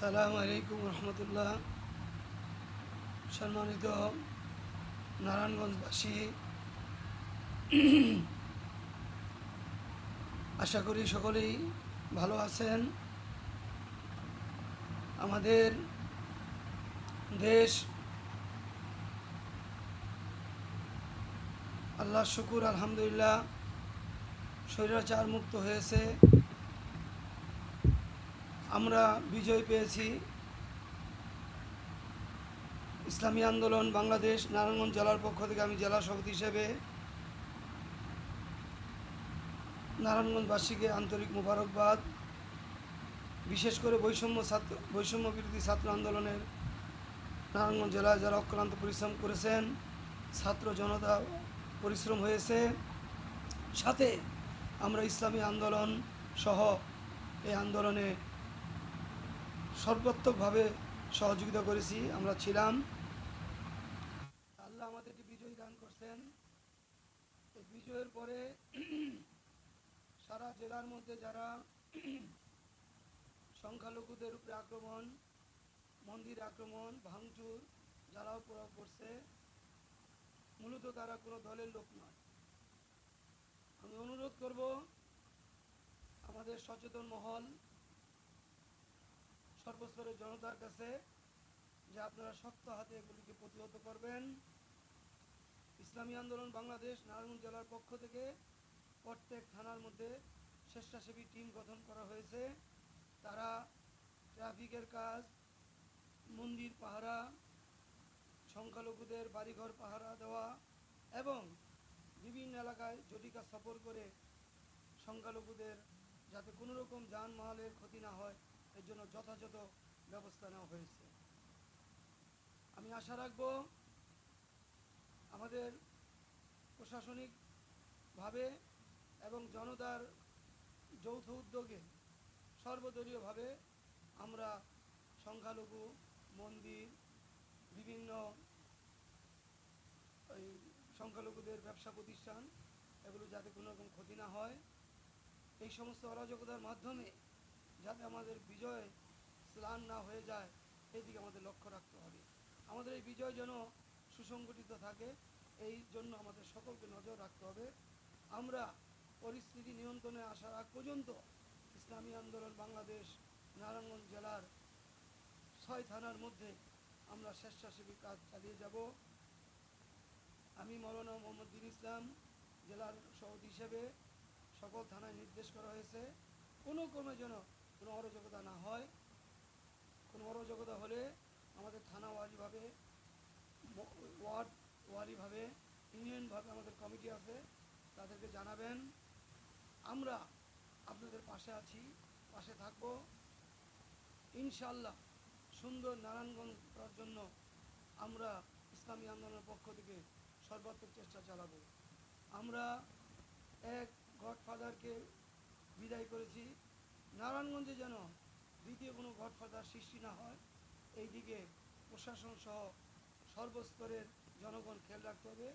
সালাম আলাইকুম রহমতুল্লাহ। সম্মানিত নারায়ণগঞ্জবাসী, আশা করি সকলেই ভালো আছেন। আমাদের দেশ আল্লাহ শুকুর, আলহামদুলিল্লাহ স্বৈরাচার মুক্ত হয়েছে। আমরা বিজয় পেয়েছি। ইসলামী আন্দোলন বাংলাদেশ নারায়ণগঞ্জ জেলার পক্ষ থেকে আমি জেলা সভাপতি হিসেবে নারায়ণগঞ্জবাসীকে আন্তরিক মোবারকবাদ। বিশেষ করে বৈষম্য ছাত্র, বৈষম্য বিরোধী ছাত্র আন্দোলনের নারায়ণগঞ্জ জেলায় যারা অক্লান্ত পরিশ্রম করেছেন, ছাত্র জনতা পরিশ্রম হয়েছে। সাথে আমরা ইসলামী আন্দোলন সহ এই আন্দোলনে সর্বাত্মকভাবে সহযোগিতা করেছি, আমরা ছিলাম। আল্লাহ আমাদেরকে বিজয় দান করছেন। এই বিজয়ের পরে সারা জেলার মধ্যে যারা সংখ্যালঘুদের উপরে আক্রমণ, মন্দির আক্রমণ, ভাঙচুর, জ্বালাও পোড়াও করছে, মূলত তারা কোনো দলের লোক নয়। আমি অনুরোধ করব, আমাদের সচেতন মহল সর্বস্তরের জনতার কাছে যে আপনারা শক্ত হাতে এগুলিকে প্রতিহত করবেন। ইসলামী আন্দোলন বাংলাদেশ, নারায়ণগঞ্জ জেলার পক্ষ থেকে প্রত্যেক থানার মধ্যে স্বেচ্ছাসেবী টিম গঠন করা হয়েছে। তারা ট্রাফিকের কাজ, মন্দির পাহারা, সংখ্যালঘুদের বাড়িঘর পাহারা দেওয়া এবং বিভিন্ন এলাকায় জটিকা সফর করে সংখ্যালঘুদের যাতে কোনো রকম যানমালের ক্ষতি না হয় এর জন্য যথাযথ ব্যবস্থা নেওয়া হয়েছে। আমি আশা রাখব আমাদের প্রশাসনিকভাবে এবং জনতার যৌথ উদ্যোগে সর্বদলীয়ভাবে আমরা সংখ্যালঘু, মন্দির, বিভিন্ন ওই সংখ্যালঘুদের ব্যবসা প্রতিষ্ঠান, এগুলো যাতে কোনো রকম ক্ষতি না হয়। এই সমস্ত অরাজকতার মাধ্যমে যাতে আমাদের বিজয় স্লান না হয়ে যায় এই দিকে আমাদের লক্ষ্য রাখতে হবে। আমাদের এই বিজয় যেন সুসংগঠিত থাকে, এই জন্য আমাদের সকলকে নজর রাখতে হবে। আমরা পরিস্থিতি নিয়ন্ত্রণে আসার আগ পর্যন্ত ইসলামী আন্দোলন বাংলাদেশ নারায়ণগঞ্জ জেলার ছয় থানার মধ্যে আমরা স্বেচ্ছাসেবী কাজ চালিয়ে যাব। আমি মৌলানা মোহাম্মদ দিন ইসলাম, জেলার সভাপতি হিসেবে সকল থানায় নির্দেশ করা হয়েছে। কোনো ক্রমে যেন কোনো অরাজকতা না হয়, কোনো অরাজকতা হলে আমাদের থানা ওয়ারিভাবে ওয়ার্ড ওয়ারিভাবে ইউনিয়নভাবে আমাদের কমিটি আছে, তাদেরকে জানাবেন। আমরা আপনাদের পাশে আছি, পাশে থাকব। ইনশাল্লাহ সুন্দর নারায়ণগঞ্জ করার জন্য আমরা ইসলামী আন্দোলনের পক্ষ থেকে সর্বাত্মক চেষ্টা চালাবো। আমরা এক গডফাদারকে বিদায় করেছি। নারায়ণগঞ্জে যেন দ্বিতীয় কোনো গডফাদার সৃষ্টি না হয় এই দিকে প্রশাসন সহ সর্বস্তরের জনগণ খেয়াল রাখতে হবে।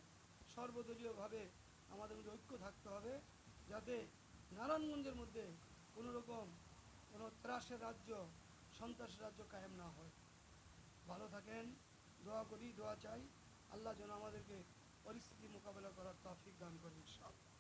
সর্বদলীয়ভাবে আমাদের মধ্যে ঐক্য থাকতে হবে যাতে নারায়ণগঞ্জের মধ্যে কোনো রকম কোনো ত্রাসের রাজ্য, সন্ত্রাসের রাজ্য কায়েম না হয়। ভালো থাকেন, দোয়া করি, দোয়া চাই। আল্লাহ যেন আমাদেরকে পরিস্থিতি মোকাবেলা করার তফিক দান করেন, ইনশাআল্লাহ।